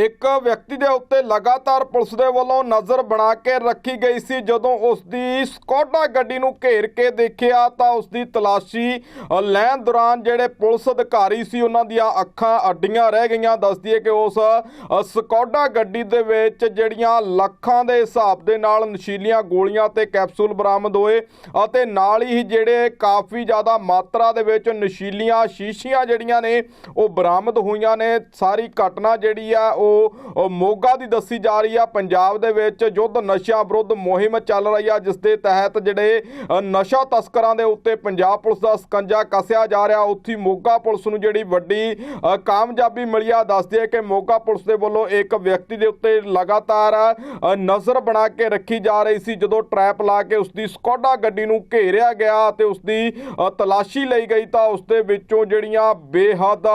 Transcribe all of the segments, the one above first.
ਇੱਕ ਵਿਅਕਤੀ ਦੇ ਉੱਤੇ ਲਗਾਤਾਰ ਪੁਲਿਸ ਦੇ ਵੱਲੋਂ ਨਜ਼ਰ ਬਣਾ ਕੇ ਰੱਖੀ ਗਈ ਸੀ। ਜਦੋਂ ਉਸ ਦੀ ਸਕੋਡਾ ਗੱਡੀ ਨੂੰ ਘੇਰ ਕੇ ਦੇਖਿਆ ਤਾਂ ਉਸ ਦੀ ਤਲਾਸ਼ੀ ਲੈਣ ਦੌਰਾਨ ਜਿਹੜੇ ਪੁਲਿਸ ਅਧਿਕਾਰੀ ਸੀ, ਉਹਨਾਂ ਦੀਆਂ ਅੱਖਾਂ ਅੱਡੀਆਂ ਰਹਿ ਗਈਆਂ। ਦੱਸਦੀ ਹੈ ਕਿ ਉਸ ਸਕੋਡਾ ਗੱਡੀ ਦੇ ਵਿੱਚ ਜਿਹੜੀਆਂ ਲੱਖਾਂ ਦੇ ਹਿਸਾਬ ਦੇ ਨਾਲ ਨਸ਼ੀਲੀਆਂ ਗੋਲੀਆਂ ਤੇ ਕੈਪਸੂਲ ਬਰਾਮਦ ਹੋਏ ਅਤੇ ਨਾਲ ਹੀ ਜਿਹੜੇ ਕਾਫੀ ਜ਼ਿਆਦਾ ਮਾਤਰਾ ਦੇ ਵਿੱਚ ਨਸ਼ੀਲੀਆਂ ਸ਼ੀਸ਼ੀਆਂ ਜਿਹੜੀਆਂ ਨੇ, ਉਹ ਬਰਾਮਦ ਹੋਈਆਂ ਨੇ। ਸਾਰੀ ਘਟਨਾ ਜਿਹੜੀ ਆ, ਉਹ ਉਹ ਮੋਗਾ ਦੀ ਦੱਸੀ ਜਾ ਰਹੀ ਆ। ਪੰਜਾਬ ਦੇ ਵਿੱਚ ਯੁੱਧ ਨਸ਼ਿਆਂ ਵਿਰੁੱਧ ਮੁਹਿੰਮ ਚੱਲ ਰਹੀ ਆ, ਜਿਸ ਦੇ ਤਹਿਤ ਜਿਹੜੇ ਨਸ਼ਾ ਤਸਕਰਾਂ ਦੇ ਉੱਤੇ ਪੰਜਾਬ ਪੁਲਿਸ ਦਾ ਸਕੰਜਾ ਕੱਸਿਆ ਜਾ ਰਿਹਾ। ਉੱਥੇ ਮੋਗਾ ਪੁਲਿਸ ਨੂੰ ਜਿਹੜੀ ਵੱਡੀ ਕਾਮਯਾਬੀ ਮਿਲੀ ਆ ਦੱਸਦੀ ਹੈ ਕਿ ਮੋਗਾ ਪੁਲਿਸ ਦੇ ਵੱਲੋਂ ਇੱਕ ਵਿਅਕਤੀ ਦੇ ਉੱਤੇ ਲਗਾਤਾਰ ਨਜ਼ਰ ਬਣਾ ਕੇ ਰੱਖੀ ਜਾ ਰਹੀ ਸੀ, ਜਦੋਂ ਟਰੈਪ ਲਾ ਕੇ ਉਸ ਦੀ ਸਕੋਡਾ ਗੱਡੀ ਨੂੰ ਘੇਰਿਆ ਗਿਆ ਤੇ ਉਸ ਦੀ ਤਲਾਸ਼ੀ ਲਈ ਗਈ ਤਾਂ ਉਸ ਦੇ ਵਿੱਚੋਂ ਜਿਹੜੀਆਂ ਬੇਹੱਦ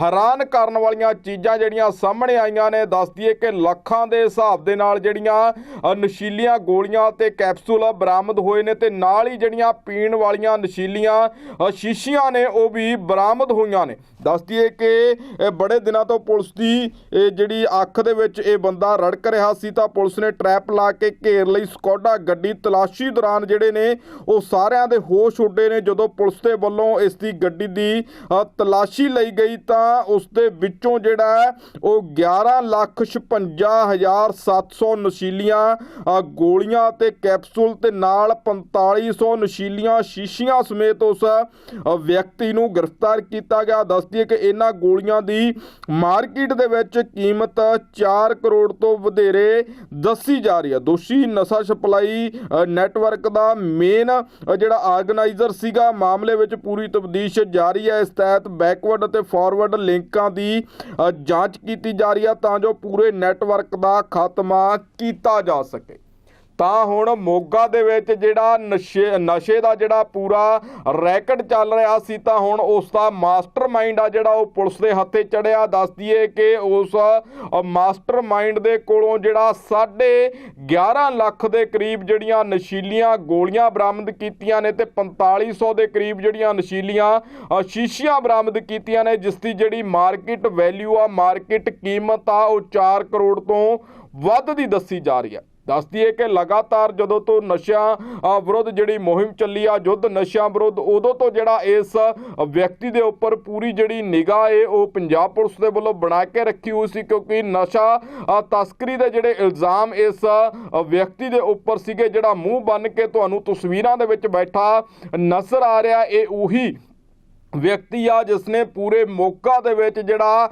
ਹੈਰਾਨ ਕਰਨ ਵਾਲੀਆਂ ਚੀਜ਼ਾਂ ਜਿਹੜੀਆਂ ਸਾਹਮਣੇ ਆਈਆਂ ਨੇ। ਦੱਸਦੀ ਹੈ ਕਿ ਲੱਖਾਂ ਦੇ ਹਿਸਾਬ ਦੇ ਨਾਲ ਜਿਹੜੀਆਂ ਨਸ਼ੀਲੀਆਂ ਗੋਲੀਆਂ ਤੇ ਕੈਪਸੂਲ ਬਰਾਮਦ ਹੋਏ ਨੇ ਤੇ ਨਾਲ ਹੀ ਜਿਹੜੀਆਂ ਪੀਣ ਵਾਲੀਆਂ ਨਸ਼ੀਲੀਆਂ ਸ਼ੀਸ਼ੀਆਂ ਨੇ ਉਹ ਵੀ ਬਰਾਮਦ ਹੋਈਆਂ ਨੇ। ਦੱਸਦੀ ਹੈ ਕਿ ਬੜੇ ਦਿਨਾਂ ਤੋਂ ਪੁਲਿਸ ਦੀ ਜਿਹੜੀ ਅੱਖ ਦੇ ਵਿੱਚ ਇਹ ਬੰਦਾ ਰੜਕ ਰਿਹਾ ਸੀ ਤਾਂ ਪੁਲਿਸ ਨੇ ਟਰੈਪ ਲਾ ਕੇ ਘੇਰ ਲਈ, ਸਕੋਡਾ ਗੱਡੀ ਤਲਾਸ਼ੀ ਦੌਰਾਨ ਜਿਹੜੇ ਨੇ ਉਹ ਸਾਰਿਆਂ ਦੇ ਹੋਸ਼ ਉੱਡੇ ਨੇ। ਜਦੋਂ ਪੁਲਿਸ ਦੇ ਵੱਲੋਂ ਇਸ ਦੀ ਗੱਡੀ ਦੀ ਤਲਾਸ਼ੀ ਲਈ ਗਈ ਤਾਂ ਉਸ ਦੇ ਵਿੱਚੋਂ ਜਿਹੜਾ ਉਹ 11 ਲੱਖ 56 ਹਜ਼ਾਰ 700 ਨਸ਼ੀਲੀਆਂ ਗੋਲੀਆਂ ਤੇ ਕੈਪਸੂਲ ਤੇ ਨਾਲ 4500 ਨਸ਼ੀਲੀਆਂ ਸ਼ੀਸ਼ੀਆਂ ਸਮੇਤ ਉਸ ਵਿਅਕਤੀ ਨੂੰ ਗ੍ਰਿਫਤਾਰ ਕੀਤਾ ਗਿਆ। ਦੱਸਦੀ ਹੈ ਕਿ ਇਹਨਾਂ ਗੋਲੀਆਂ ਦੀ ਮਾਰਕੀਟ ਦੇ ਵਿੱਚ ਕੀਮਤ 4 ਕਰੋੜ ਤੋਂ ਵਧੇਰੇ ਦੱਸੀ ਜਾ ਰਹੀ ਹੈ। ਦੋਸ਼ੀ ਨਸ਼ਾ ਸਪਲਾਈ ਨੈਟਵਰਕ ਦਾ ਮੇਨ ਜਿਹੜਾ ਆਰਗੇਨਾਈਜ਼ਰ ਸੀਗਾ, ਮਾਮਲੇ ਵਿੱਚ ਪੂਰੀ ਤਬਦੀਸ਼ ਜਾਰੀ ਹੈ। ਇਸ ਤਹਿਤ ਬੈਕਵਰਡ ਅਤੇ ਫਾਰਵਰਡ ਲਿੰਕਾਂ ਦੀ ਜਾਂਚ ਕੀਤੀ ਜਾ ਰਹੀ ਹੈ ਤਾਂ ਜੋ ਪੂਰੇ ਨੈਟਵਰਕ ਦਾ ਖਾਤਮਾ ਕੀਤਾ ਜਾ ਸਕੇ। ਤਾਂ ਹੁਣ ਮੋਗਾ ਦੇ ਵਿੱਚ ਜਿਹੜਾ ਨਸ਼ੇ ਨਸ਼ੇ ਦਾ ਜਿਹੜਾ ਪੂਰਾ ਰੈਕਟ ਚੱਲ ਰਿਹਾ ਸੀ, ਤਾਂ ਹੁਣ ਉਸ ਦਾ ਮਾਸਟਰਮਾਈਂਡ ਆ ਜਿਹੜਾ ਉਹ ਪੁਲਿਸ ਦੇ ਹੱਥੇ ਚੜਿਆ। ਦੱਸਦੀ ਏ ਕਿ ਉਸ ਮਾਸਟਰਮਾਈਂਡ ਦੇ ਕੋਲੋਂ ਜਿਹੜਾ ਸਾਢੇ 11 ਲੱਖ ਦੇ ਕਰੀਬ ਜਿਹੜੀਆਂ ਨਸ਼ੀਲੀਆਂ ਗੋਲੀਆਂ ਬਰਾਮਦ ਕੀਤੀਆਂ ਨੇ ਤੇ 4500 ਦੇ ਕਰੀਬ ਜਿਹੜੀਆਂ ਨਸ਼ੀਲੀਆਂ ਸ਼ੀਸ਼ੀਆਂ ਬਰਾਮਦ ਕੀਤੀਆਂ ਨੇ, ਜਿਸ ਦੀ ਜਿਹੜੀ ਮਾਰਕੀਟ ਵੈਲਿਊ ਆ, ਮਾਰਕੀਟ ਕੀਮਤ ਆ, ਉਹ 4 ਕਰੋੜ ਤੋਂ ਵੱਧ ਦੀ ਦੱਸੀ ਜਾ ਰਹੀ ਹੈ ਦੱਸਦੀ ਹੈ ਕਿ ਲਗਾਤਾਰ ਜਦੋਂ ਤੋਂ ਨਸ਼ਿਆਂ ਵਿਰੁੱਧ ਜਿਹੜੀ ਮੁਹਿੰਮ ਚੱਲੀ ਆ, ਯੁੱਧ ਨਸ਼ਿਆਂ ਵਿਰੁੱਧ, ਉਦੋਂ ਤੋਂ ਜਿਹੜਾ ਇਸ ਵਿਅਕਤੀ ਦੇ ਉੱਪਰ ਪੂਰੀ ਜਿਹੜੀ ਨਿਗਾਹ ਏ, ਉਹ ਪੰਜਾਬ ਪੁਲਿਸ ਦੇ ਵੱਲੋਂ ਬਣਾ ਕੇ ਰੱਖੀ ਹੋਈ ਸੀ ਕਿਉਂਕਿ ਨਸ਼ਾ ਤਸਕਰੀ ਦੇ ਜਿਹੜੇ ਇਲਜ਼ਾਮ ਇਸ ਵਿਅਕਤੀ ਦੇ ਉੱਪਰ ਸੀਗੇ, ਜਿਹੜਾ ਮੂੰਹ ਬੰਨ ਕੇ ਤੁਹਾਨੂੰ ਤਸਵੀਰਾਂ ਦੇ ਵਿੱਚ ਬੈਠਾ ਨਜ਼ਰ ਆ ਰਿਹਾ, ਇਹ ਉਹੀ ਵਿਅਕਤੀ ਆ, ਜਿਸਨੇ ਪੂਰੇ ਮੋਗਾ ਦੇ ਵਿੱਚ ਜਿਹੜਾ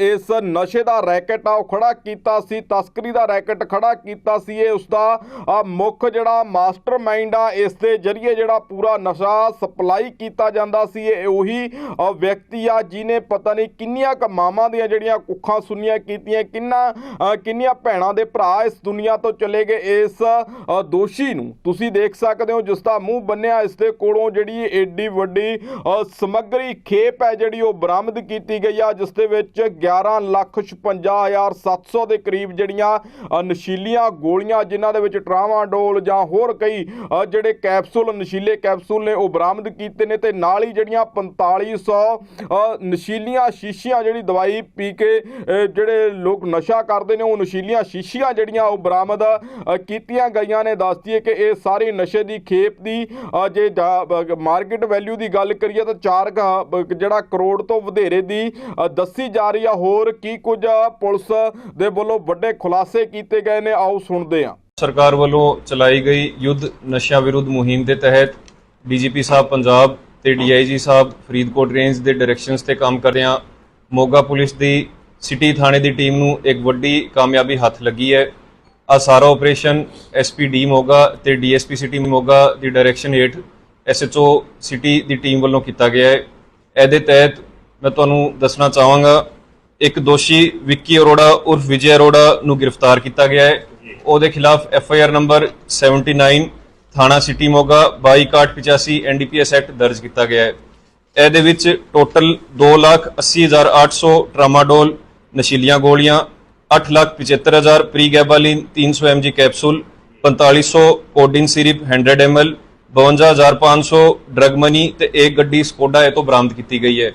ਇਸ ਨਸ਼ੇ ਦਾ ਰੈਕਟ ਆ, ਉਹ ਖੜਾ ਕੀਤਾ ਸੀ, ਤਸਕਰੀ ਦਾ ਰੈਕਟ ਖੜਾ ਕੀਤਾ ਸੀ, ਇਹ ਉਸ ਦਾ ਮੁੱਖ ਜਿਹੜਾ ਮਾਸਟਰਮਾਈਂਡ ਆ, ਇਸ ਦੇ ਜ਼ਰੀਏ ਜਿਹੜਾ ਪੂਰਾ ਨਸ਼ਾ ਸਪਲਾਈ ਕੀਤਾ ਜਾਂਦਾ ਸੀ, ਇਹ ਉਹੀ ਵਿਅਕਤੀ ਆ ਜਿਨੇ ਪਤਾ ਨਹੀਂ ਕਿੰਨੀਆਂ ਕ ਮਾਵਾਂ ਦੀਆਂ ਜਿਹੜੀਆਂ ਕੁੱਖਾਂ ਸੁੰਨੀਆਂ ਕੀਤੀਆਂ, ਕਿੰਨਾ ਕਿੰਨੀਆਂ ਭੈਣਾਂ ਦੇ ਭਰਾ ਇਸ ਦੁਨੀਆ ਤੋਂ ਚਲੇ ਗਏ ਇਸ ਦੋਸ਼ੀ ਨੂੰ। ਤੁਸੀਂ ਦੇਖ ਸਕਦੇ ਹੋ ਜਿਸ ਦਾ ਮੂੰਹ ਬੰਨਿਆ, ਇਸ ਦੇ ਕੋਲੋਂ ਜਿਹੜੀ ਏਡੀ ਵੱਡੀ ਸਮੱਗਰੀ ਖੇਪ ਹੈ ਜਿਹੜੀ ਉਹ ਬਰਾਮਦ ਕੀਤੀ ਗਈ ਆ ਜਿਸ ਦੇ ਵਿੱਚ 11 ਲੱਖ 56 ਹਜ਼ਾਰ 700 ਦੇ ਕਰੀਬ ਜਿਹੜੀਆਂ ਨਸ਼ੀਲੀਆਂ ਗੋਲੀਆਂ ਜਿਨ੍ਹਾਂ ਦੇ ਵਿੱਚ ਟਰਾਵਾਂਡੋਲ ਜਾਂ ਹੋਰ ਕਈ ਜਿਹੜੇ ਕੈਪਸੂਲ ਨਸ਼ੀਲੇ ਕੈਪਸੂਲ ਨੇ ਉਹ ਬਰਾਮਦ ਕੀਤੇ ਨੇ ਤੇ ਨਾਲ ਹੀ ਜਿਹੜੀਆਂ 4500 ਅ, ਨਸ਼ੀਲੀਆਂ ਸ਼ੀਸ਼ੀਆਂ ਜਿਹੜੀ ਦਵਾਈ ਪੀ ਕੇ ਜਿਹੜੇ ਲੋਕ ਨਸ਼ਾ ਕਰਦੇ ਨੇ ਉਹ ਨਸ਼ੀਲੀਆਂ ਸ਼ੀਸ਼ੀਆਂ ਜਿਹੜੀਆਂ ਉਹ ਬਰਾਮਦ ਕੀਤੀਆਂ ਗਈਆਂ ਨੇ। ਦੱਸਦੀ ਹੈ ਕਿ ਇਹ ਸਾਰੀ ਨਸ਼ੇ ਦੀ ਖੇਪ ਦੀ ਜੇ ਮਾਰਕੀਟ ਵੈਲਿਊ ਦੀ ਗੱਲ ਕਰੀਏ ਤਾਂ 4 ਜਿਹੜਾ ਕਰੋੜ ਤੋਂ ਵਧੇਰੇ ਦੀ ਦੱਸੀ ਜਾ ਰਹੀ ਆ। ਹੋਰ ਕੀ ਕੁਝ ਪੁਲਿਸ ਦੇ ਵੱਲੋਂ ਵੱਡੇ ਖੁਲਾਸੇ ਕੀਤੇ ਗਏ ਨੇ? ਆਓ ਸੁਣਦੇ ਹਾਂ। ਸਰਕਾਰ ਵੱਲੋਂ ਚਲਾਈ ਗਈ ਯੁੱਧ ਨਸ਼ਿਆਂ ਵਿਰੁੱਧ ਮੁਹਿੰਮ ਦੇ ਤਹਿਤ ਡੀਜੀਪੀ ਸਾਹਿਬ ਪੰਜਾਬ ਤੇ ਡੀਆਈਜੀ ਸਾਹਿਬ ਫਰੀਦਕੋਟ ਰੇਂਜ ਦੇ ਡਾਇਰੈਕਸ਼ਨਸ ਤੇ ਕੰਮ ਕਰਦਿਆਂ ਮੋਗਾ ਪੁਲਿਸ ਦੀ ਸਿਟੀ ਥਾਣੇ ਦੀ ਟੀਮ ਨੂੰ ਇੱਕ ਵੱਡੀ ਕਾਮਯਾਬੀ ਹੱਥ ਲੱਗੀ ਹੈ। ਆ ਸਾਰਾ ਆਪਰੇਸ਼ਨ ਐਸਪੀਡੀ ਮੋਗਾ ਤੇ ਡੀਐਸਪੀ ਸਿਟੀ ਮੋਗਾ ਦੀ ਡਾਇਰੈਕਸ਼ਨ ਹੇਠ ਐਸਐਚਓ ਸਿਟੀ ਦੀ ਟੀਮ ਵੱਲੋਂ ਕੀਤਾ ਗਿਆ ਹੈ। ਇਹਦੇ ਤਹਿਤ ਮੈਂ ਤੁਹਾਨੂੰ ਦੱਸਣਾ ਚਾਹਾਂਗਾ, ਇੱਕ ਦੋਸ਼ੀ ਵਿੱਕੀ ਅਰੋੜਾ ਉਰਫ ਵਿਜੇ ਅਰੋੜਾ ਨੂੰ ਗ੍ਰਿਫਤਾਰ ਕੀਤਾ ਗਿਆ ਹੈ। ਉਹਦੇ ਖਿਲਾਫ ਐਫ ਆਈ ਆਰ ਨੰਬਰ 79 ਥਾਣਾ ਸਿਟੀ ਮੋਗਾ 2285 ਐਨਡੀਪੀਐਸ ਐਕਟ ਦਰਜ ਕੀਤਾ ਗਿਆ ਹੈ। ਇਹਦੇ ਵਿੱਚ ਟੋਟਲ 280800 ਟਰਾਮਾਡੋਲ ਨਸ਼ੀਲੀਆਂ ਗੋਲੀਆਂ 875000 pregabalin 300 mg capsule 4500 codeine syrup 100 ml 52500 drug money ਤੇ ਇੱਕ ਗੱਡੀ ਸਕੋਡਾ ਇਹ ਤੋਂ ਬਰਾਮਦ ਕੀਤੀ ਗਈ ਹੈ।